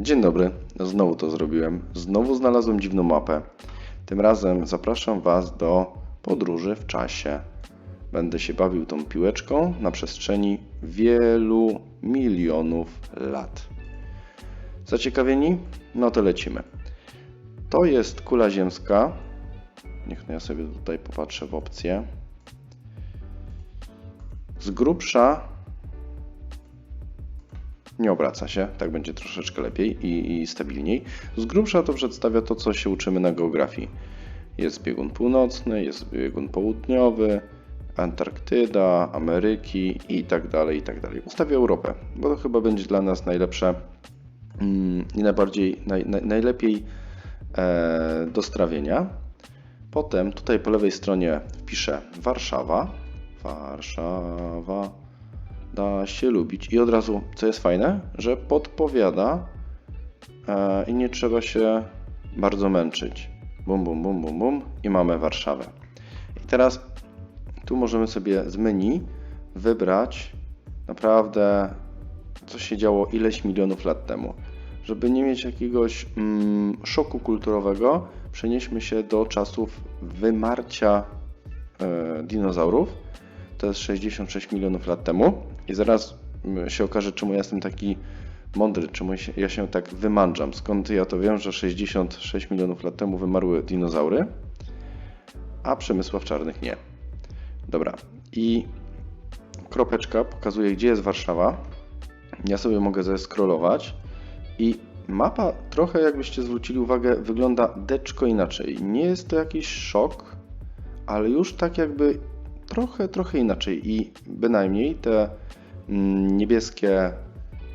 Dzień dobry, znowu to zrobiłem. Znowu znalazłem dziwną mapę. Tym razem zapraszam Was do podróży w czasie. Będę się bawił tą piłeczką na przestrzeni wielu milionów lat. Zaciekawieni? No to lecimy. To jest kula ziemska. Niech no ja sobie tutaj popatrzę w opcję. Z grubsza nie obraca się, tak będzie troszeczkę lepiej i, i stabilniej. Z grubsza to przedstawia to, co się uczymy na geografii. Jest biegun północny, jest biegun południowy, Antarktyda, Ameryki i tak dalej, i tak dalej. Ustawię Europę, bo to chyba będzie dla nas najlepsze mm, i najbardziej, naj, naj, najlepiej e, do strawienia. Potem tutaj po lewej stronie wpiszę Warszawa. Warszawa da się lubić. I od razu, co jest fajne, że podpowiada e, i nie trzeba się bardzo męczyć. Bum, bum, bum, bum, bum i mamy Warszawę. I teraz tu możemy sobie z menu wybrać naprawdę, co się działo ileś milionów lat temu. Żeby nie mieć jakiegoś mm, szoku kulturowego, przenieśmy się do czasów wymarcia e, dinozaurów. To jest 66 milionów lat temu. I zaraz się okaże, czemu ja jestem taki mądry, czemu ja się tak wymądrzam. Skąd ja to wiem, że 66 milionów lat temu wymarły dinozaury, a Przemysław Czarnych nie. Dobra. I kropeczka pokazuje, gdzie jest Warszawa. Ja sobie mogę zeskrolować i mapa trochę, jakbyście zwrócili uwagę, wygląda deczko inaczej. Nie jest to jakiś szok, ale już tak jakby trochę, trochę inaczej i bynajmniej te niebieskie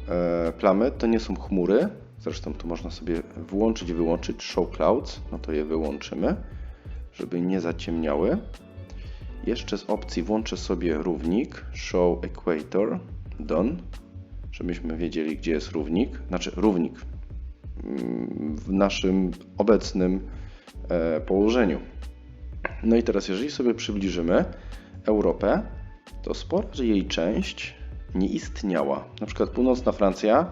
e, plamy to nie są chmury. Zresztą tu można sobie włączyć wyłączyć show clouds. No to je wyłączymy, żeby nie zaciemniały. Jeszcze z opcji włączę sobie równik show equator done, żebyśmy wiedzieli gdzie jest równik, znaczy równik mm, w naszym obecnym e, położeniu. No i teraz jeżeli sobie przybliżymy, Europę, to spora jej część nie istniała. Na przykład północna Francja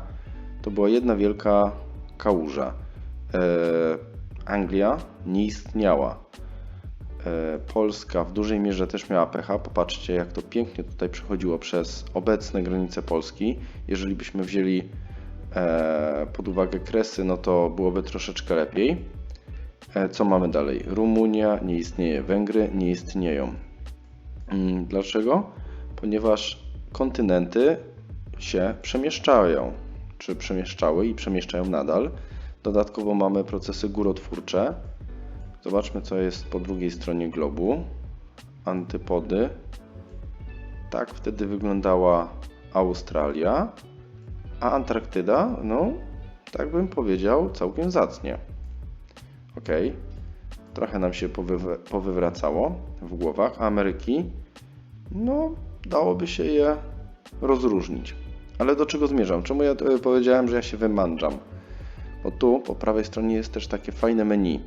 to była jedna wielka kałuża. E, Anglia nie istniała. E, Polska w dużej mierze też miała pecha. Popatrzcie, jak to pięknie tutaj przechodziło przez obecne granice Polski. Jeżeli byśmy wzięli e, pod uwagę kresy, no to byłoby troszeczkę lepiej. E, co mamy dalej? Rumunia nie istnieje, Węgry nie istnieją. Mm, dlaczego? Ponieważ kontynenty się przemieszczają, czy przemieszczały i przemieszczają nadal. Dodatkowo mamy procesy górotwórcze. Zobaczmy, co jest po drugiej stronie globu. Antypody. Tak wtedy wyglądała Australia, a Antarktyda, no, tak bym powiedział, całkiem zacnie. Ok, trochę nam się powywracało w głowach. Ameryki no, dałoby się je rozróżnić. Ale do czego zmierzam? Czemu ja e, powiedziałem, że ja się wymandrzam? Bo tu po prawej stronie jest też takie fajne menu.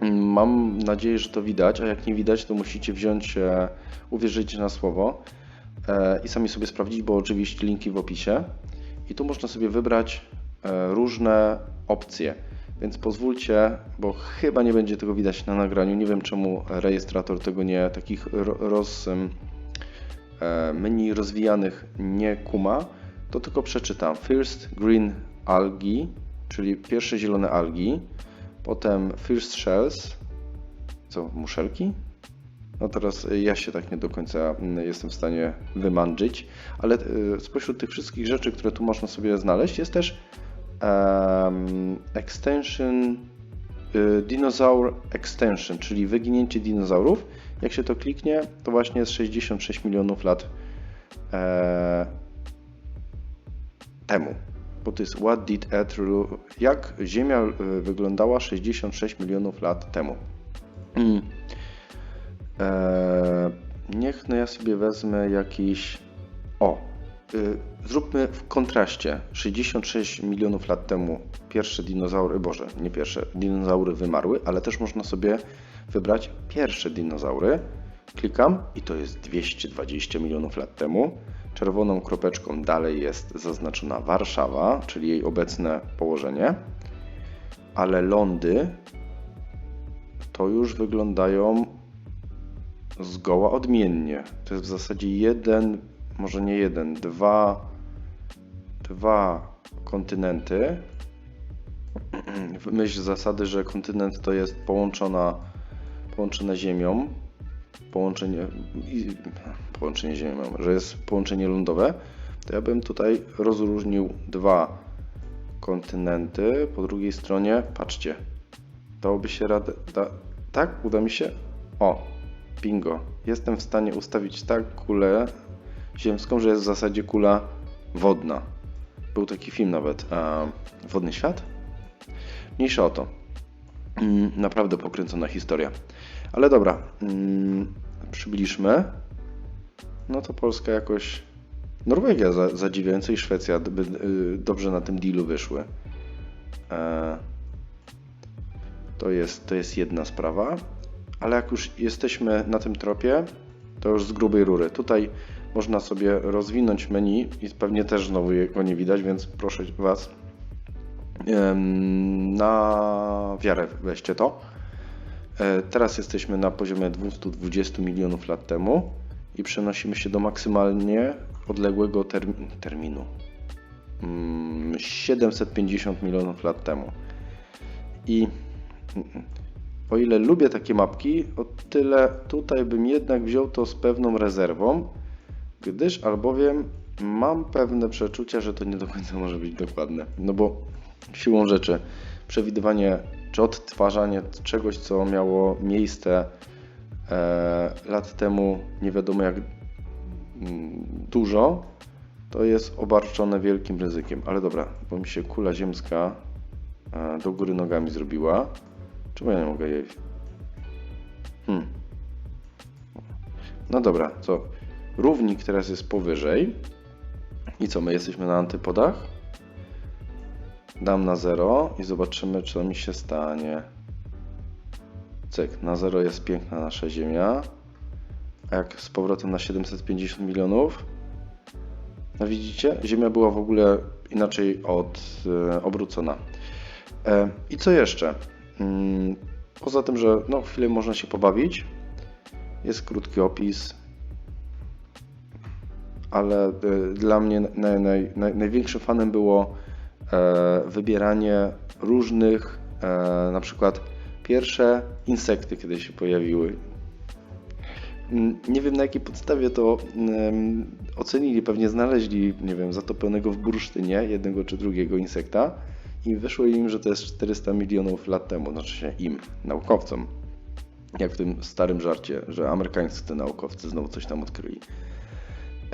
Mm, mam nadzieję, że to widać, a jak nie widać, to musicie wziąć, e, uwierzyć na słowo e, i sami sobie sprawdzić, bo oczywiście linki w opisie. I tu można sobie wybrać różne opcje. Więc pozwólcie, bo chyba nie będzie tego widać na nagraniu. Nie wiem czemu rejestrator tego nie, takich roz, menu rozwijanych nie kuma, to tylko przeczytam. First green algae, czyli pierwsze zielone algi, potem first shells, co, muszelki? No teraz ja się tak nie do końca mm, jestem w stanie wymandrzyć, ale e, spośród tych wszystkich rzeczy, które tu można sobie znaleźć, jest też um, extension, dinosaur extension, czyli wyginięcie dinozaurów jak się to kliknie, to właśnie jest 66 milionów lat e, temu. Bo to jest What did Earth Jak Ziemia e, wyglądała 66 milionów lat temu. Mm. E, niech no ja sobie wezmę jakiś. O, y, zróbmy w kontraście. 66 milionów lat temu pierwsze dinozaury, boże, nie pierwsze, dinozaury wymarły, ale też można sobie wybrać pierwsze dinozaury, Klikam i to jest 220 milionów lat temu. Czerwoną kropeczką dalej jest zaznaczona Warszawa, czyli jej obecne położenie, ale lądy to już wyglądają zgoła odmiennie. To jest w zasadzie jeden, może nie jeden, dwa, dwa kontynenty. W myśl zasady, że kontynent to jest połączona, połączone ziemią, połączenie, połączenie ziemią, że jest połączenie lądowe, to ja bym tutaj rozróżnił dwa kontynenty. Po drugiej stronie, patrzcie, dałoby się radę. Da, tak, uda mi się. O, bingo. Jestem w stanie ustawić tak kulę ziemską, że jest w zasadzie kula wodna. Był taki film nawet. Wodny świat? Mniejsza o to. Mm, Naprawdę pokręcona historia. Ale dobra, mm, przybliżmy. No to Polska jakoś. Norwegia za, zadziwiająco i Szwecja by, y, dobrze na tym dealu wyszły. E, to, jest, to jest jedna sprawa. Ale jak już jesteśmy na tym tropie, to już z grubej rury. Tutaj można sobie rozwinąć menu i pewnie też znowu jego nie widać, więc proszę Was, na wiarę weźcie to. E, Teraz jesteśmy na poziomie 220 milionów lat temu i przenosimy się do maksymalnie odległego termi- terminu. Mm, 750 milionów lat temu. I mm, o ile lubię takie mapki, o tyle tutaj bym jednak wziął to z pewną rezerwą, gdyż albowiem mam pewne przeczucia, że to nie do końca może być dokładne. No bo siłą rzeczy przewidywanie czy odtwarzanie czegoś, co miało miejsce e, lat temu, nie wiadomo jak mm, dużo, to jest obarczone wielkim ryzykiem. Ale dobra, bo mi się kula ziemska e, do góry nogami zrobiła. Czemu ja nie mogę jej? Hmm. No dobra, co? Równik teraz jest powyżej. I co, my jesteśmy na antypodach? Dam na 0 i zobaczymy, co mi się stanie. Cyk, na 0 jest piękna nasza Ziemia. A jak z powrotem na 750 milionów? No widzicie, Ziemia była w ogóle inaczej od, e, obrócona. E, I co jeszcze? Mm, Poza tym, że no, chwilę można się pobawić, jest krótki opis, ale e, dla mnie naj, naj, naj, największym fanem było e, wybieranie różnych, e, na przykład pierwsze insekty, kiedy się pojawiły. Nie wiem na jakiej podstawie to ocenili, pewnie znaleźli, nie wiem, zatopionego w bursztynie jednego czy drugiego insekta i wyszło im, że to jest 400 milionów lat temu, znaczy się im, naukowcom. Jak w tym starym żarcie, że amerykańscy naukowcy znowu coś tam odkryli.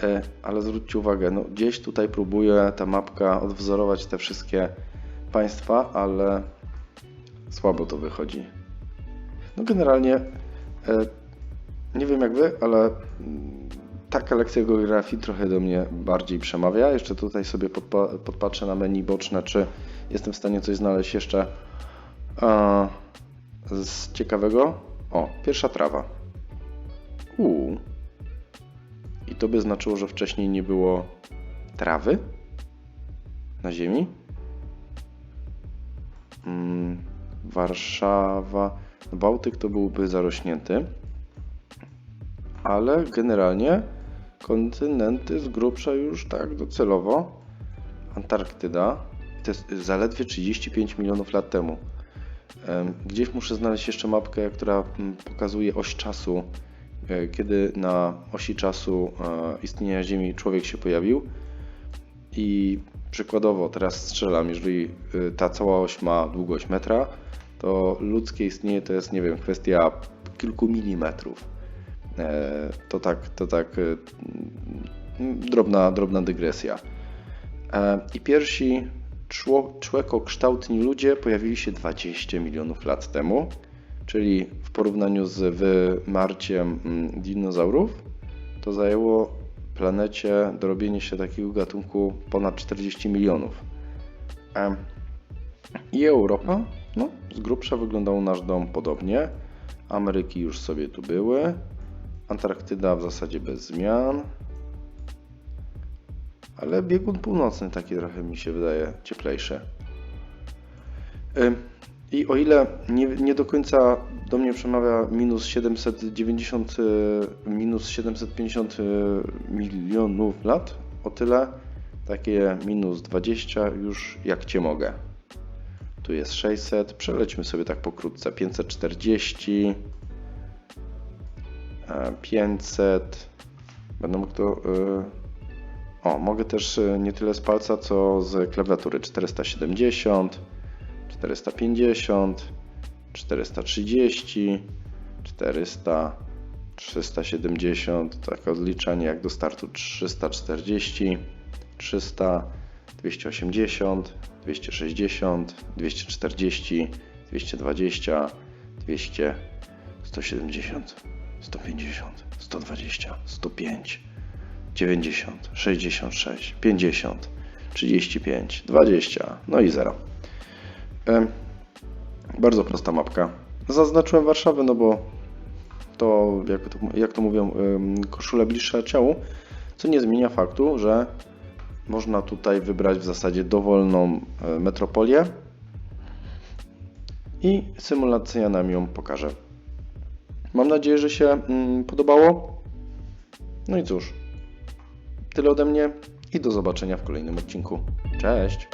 E, ale zwróćcie uwagę, no gdzieś tutaj próbuje ta mapka odwzorować te wszystkie państwa, ale słabo to wychodzi. No generalnie e, nie wiem jak wy, ale mm, taka lekcja geografii trochę do mnie bardziej przemawia. Jeszcze tutaj sobie podpa- podpatrzę na menu boczne, czy jestem w stanie coś znaleźć jeszcze z ciekawego. O, pierwsza trawa. Uuu. I to by znaczyło, że wcześniej nie było trawy na ziemi. Mm, Warszawa. Bałtyk to byłby zarośnięty. Ale generalnie kontynenty z grubsza już tak docelowo. Antarktyda to jest zaledwie 35 milionów lat temu. Em, Gdzieś muszę znaleźć jeszcze mapkę, która mm, pokazuje oś czasu, kiedy na osi czasu e, istnienia Ziemi człowiek się pojawił. I przykładowo teraz strzelam, jeżeli e, ta cała oś ma długość metra, to ludzkie istnienie to jest, nie wiem, kwestia kilku milimetrów. E, To tak, to tak e, drobna, drobna dygresja. E, I pierwsi człekokształtni ludzie pojawili się 20 milionów lat temu, czyli w porównaniu z wymarciem mm, dinozaurów, to zajęło planecie dorobienie się takiego gatunku ponad 40 milionów. E, I Europa, no, z grubsza wyglądał nasz dom podobnie. Ameryki już sobie tu były. Antarktyda w zasadzie bez zmian. Ale biegun północny taki trochę mi się wydaje cieplejszy. I o ile nie, nie do końca do mnie przemawia minus 790, y, minus 750 y, milionów lat, o tyle takie minus 20 już jak cię mogę. Tu jest 600, przelećmy sobie tak pokrótce. 540, e, 500. Będę mógł to. O, mogę też nie tyle z palca, co z klawiatury. 470, 450, 430, 400, 370. Tak odliczanie jak do startu 340, 300, 280, 260, 240, 220, 200, 170, 150, 120, 105, 90, 66, 50, 35, 20, no i 0. Em, Bardzo prosta mapka. Zaznaczyłem Warszawę, no bo to, jak to, jak to mówią, em, koszula bliższa ciału, co nie zmienia faktu, że można tutaj wybrać w zasadzie dowolną e, metropolię i symulacja nam ją pokaże. Mam nadzieję, że się mm, podobało. No i cóż, tyle ode mnie i do zobaczenia w kolejnym odcinku. Cześć!